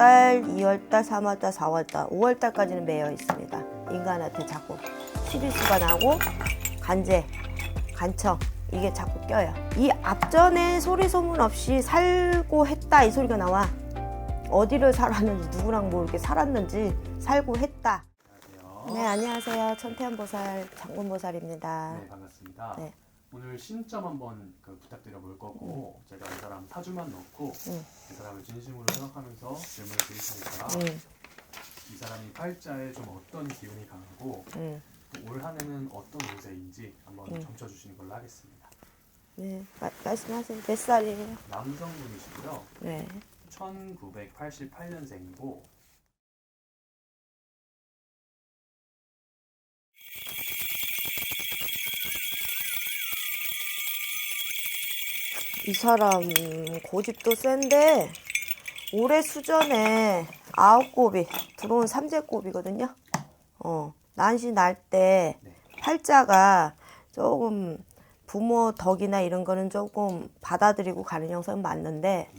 정월달, 2월달, 3월달, 4월달, 5월달까지는 매여 있습니다. 인간한테 자꾸 시비수가 나고 간제, 간청 이게 자꾸 껴요. 이 앞전에 소리 소문 없이 살고 했다 이 소리가 나와. 어디를 살았는지 누구랑 뭐 이렇게 살았는지 살고 했다. 안녕하세요. 네 안녕하세요 천태한보살 장군 보살입니다. 네, 반갑습니다. 네. 오늘 신점 한번 그 부탁드려 볼 거고 제가 이 사람 사주만 넣고 음. 이 사람을 진심으로 생각하면서 질문을 드리니까 음, 이 사람이 팔자에 좀 어떤 기운이 강하고 음. 또 올 한해는 어떤 운세인지 한번 음. 점쳐 주시는 걸로 하겠습니다. 네 마- 말씀하세요. 몇 살이에요? 남성분이시고요. 네. 1988년생이고 이 사람 고집도 센데 올해 수전에 아홉 곱이 들어온 삼재곱이거든요. 어 난시 날때 네. 팔자가 조금 부모 덕이나 이런 거는 조금 받아들이고 가는 형상은 맞는데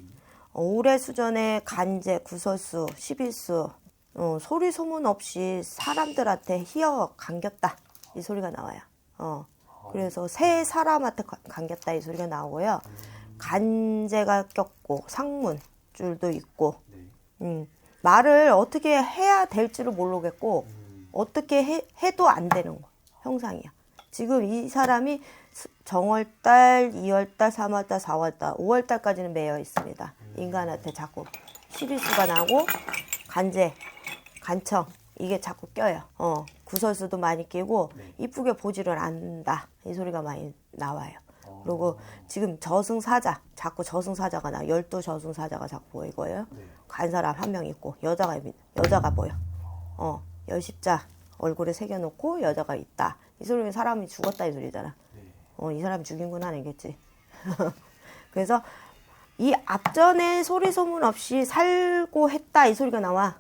어, 올해 수전에 간제, 구설수, 십일수 어, 소리 소문 없이 사람들한테 희어 감겼다 이 소리가 나와요. 어. 그래서 새 사람한테 가- 감겼다 이 소리가 나오고요. 간제가 꼈고 상문 줄도 있고 네. 음, 말을 어떻게 해야 될지를 모르겠고 음, 어떻게 해, 해도 안 되는 거 형상이야. 지금 이 사람이 수- 정월달, 2월달, 3월달, 4월달, 5월달까지는 매여 있습니다. 인간한테 자꾸 시비수가 나고 간제, 간청 이게 자꾸 껴요. 어, 구설수도 많이 끼고 네. 이쁘게 보지를 않는다 이 소리가 많이 나와요. 어, 그리고 지금 저승사자 자꾸 저승사자가 나 열두 저승사자가 자꾸 보이고요. 네. 간 사람 한 명 있고 여자가 있- 여자가 보여. 어 열십자 얼굴에 새겨놓고 여자가 있다. 이 소리는 사람이 죽었다 이 소리잖아. 네. 어이 사람이 죽인 건 아니겠지. 그래서 이 앞전에 소리 소문 없이 살고 했다 이 소리가 나와.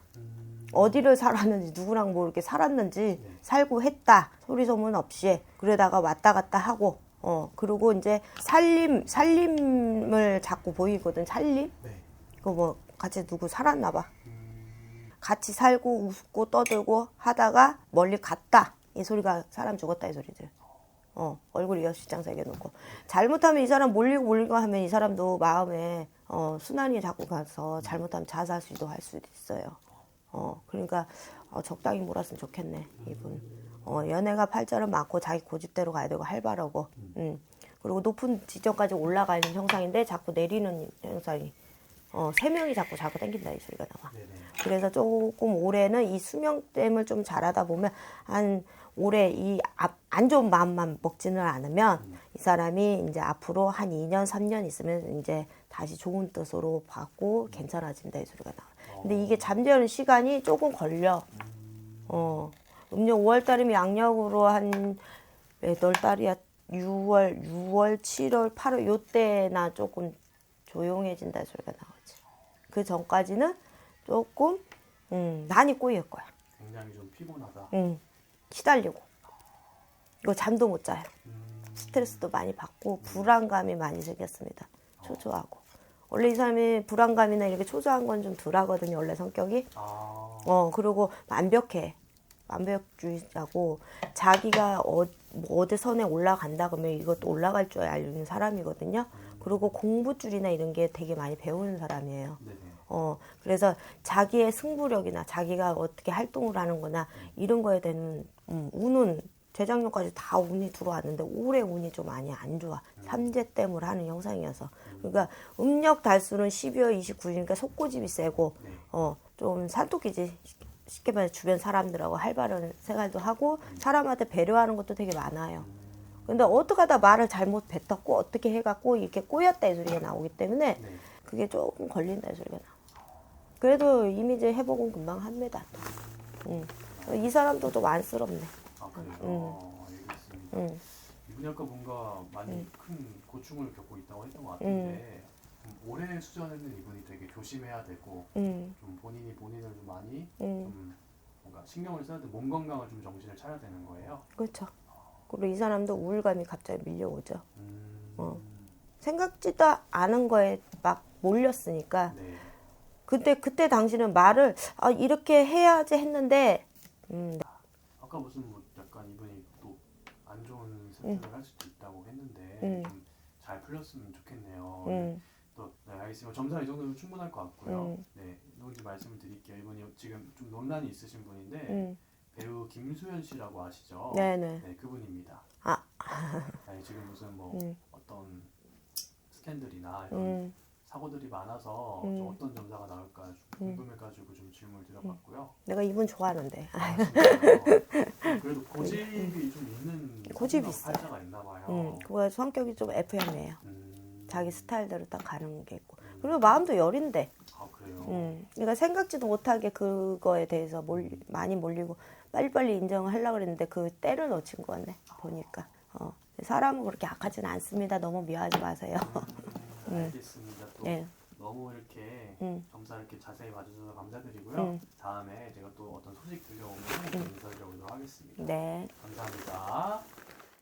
음, 어디를 살았는지 누구랑 뭐 이렇게 살았는지 네. 살고 했다. 소리 소문 없이 그러다가 왔다 갔다 하고 어 그리고 이제 살림 살림을 자꾸 보이거든 살림? 네. 그거 뭐 같이 누구 살았나 봐. 음, 같이 살고 웃고 떠들고 하다가 멀리 갔다. 이 소리가 사람 죽었다 이 소리지 어 얼굴에 여시장 새겨놓고. 잘못하면 이 사람 몰리고 몰리고 하면 이 사람도 마음에 어 순환이 자꾸 가서 잘못하면 자살 시도 할 수도 있어요 어 그러니까 어, 적당히 몰았으면 좋겠네 이분. 어 연애가 팔자를 맞고 자기 고집대로 가야 되고 활발하고 음. 그리고 높은 지점까지 올라가는 형상인데 자꾸 내리는 형상이 어 세 명이 자꾸 자꾸 당긴다 이 소리가 나와. 네네. 그래서 조금 올해는 이 수명댐을 좀 잘하다 보면 한 올해 이 안 좋은 마음만 먹지는 않으면 이 사람이 이제 앞으로 한 2년, 3년 있으면 이제 다시 좋은 뜻으로 받고 괜찮아진다 이 소리가 나와. 근데 이게 잠재우는 시간이 조금 걸려. 어. 음력 5월 달이면 양력으로 한 몇월 달이야? 6월, 6월, 7월, 8월 요때나 조금 조용해진다 이 소리가 나오지. 그 전까지는 조금 음, 많이 꼬일 거야. 굉장히 좀 피곤하다. 음, 시달리고. 이거 잠도 못 자요. 음, 스트레스도 많이 받고 불안감이 많이 생겼습니다. 초조하고. 원래 이 사람이 불안감이나 이렇게 초조한 건 좀 덜하거든요. 원래 성격이. 아, 어 그리고 완벽해. 완벽주의자고 자기가 어, 뭐 어디 선에 올라간다 그러면 이것도 올라갈 줄 알는 사람이거든요. 그리고 공부줄이나 이런 게 되게 많이 배우는 사람이에요. 네네. 어, 그래서 자기의 승부력이나 자기가 어떻게 활동을 하는거나 이런 거에 대한 음, 운은 재작년까지 다 운이 들어왔는데 올해 운이 좀 많이 안 좋아. 삼재 때문에 하는 형상이어서. 그러니까 음력 달수는 12월 29일이니까 속고집이 세고 네. 어, 좀 산토끼지. 쉽게 말해 주변 사람들하고 활발한 생활도 하고 사람한테 배려하는 것도 되게 많아요. 근데 어떻게 하다 말을 잘못 뱉었고 어떻게 해갖고 이렇게 꼬였다 이 소리가 나오기 때문에 네. 그게 조금 걸린다 이 소리가 나. 그래도 이미지 회복은 금방 합니다. 음. 이 사람도 좀 안쓰럽네. 아 그래요. 음. 어, 알겠습니다. 음. 이분이 아까 뭔가 많이 음. 큰 고충을 겪고 있다고 했던 것 같은데 좀 올해 수전에는 이분이 되게 조심해야 되고 음. 좀 본인이 본인을 좀 많이 음. 좀 뭔가 신경을 써야 돼. 몸 건강을 좀 정신을 차려야 되는 거예요. 그렇죠. 그리고 이 사람도 우울감이 갑자기 밀려오죠. 음, 어. 생각지도 않은 거에 막 몰렸으니까 네. 근데 그때 당시는 말을 아, 이렇게 해야지 했는데 음, 아까 무슨 뭐 선택을 할 수도 있다고 했는데 음. 좀잘 풀렸으면 좋겠네요. 음, 또 네, 알겠습니다. 점사 이 정도면 충분할 것 같고요. 음. 네, 누군지 말씀을 드릴게요. 이분이 지금 좀 논란이 있으신 분인데 음, 배우 김수현 씨라고 아시죠? 네네. 네, 그분입니다. 아. 아니, 지금 무슨 뭐 음. 어떤 스캔들이나 이런 음, 사고들이 많아서 음. 좀 어떤 점사가 나올까 좀 궁금해가지고 좀 질문을 드려봤고요. 내가 이분 좋아하는데. 아, 진짜요? 그래도 고집이 좀 있는 고집이 성격 있어요. 팔자가 있나 봐요. 음, 그거 성격이 좀 F형이에요. 음. 자기 스타일대로 딱 가는 게 있고. 음. 그리고 마음도 여린데. 아 그래요. 음, 그러니까 생각지도 못하게 그거에 대해서 몰, 많이 몰리고 빨리빨리 인정을 하려고 그랬는데 그 때를 놓친 거 같네. 보니까. 어. 사람은 그렇게 악하진 않습니다. 너무 미워하지 마세요. 음, 알겠습니다. 또 예. 너무 이렇게 음. 점사 이렇게 자세히 봐주셔서 감사드리고요. 음. 다음에 제가 또 어떤 소식 들려오면 인사드려보도록 하겠습니다. 네. 감사합니다.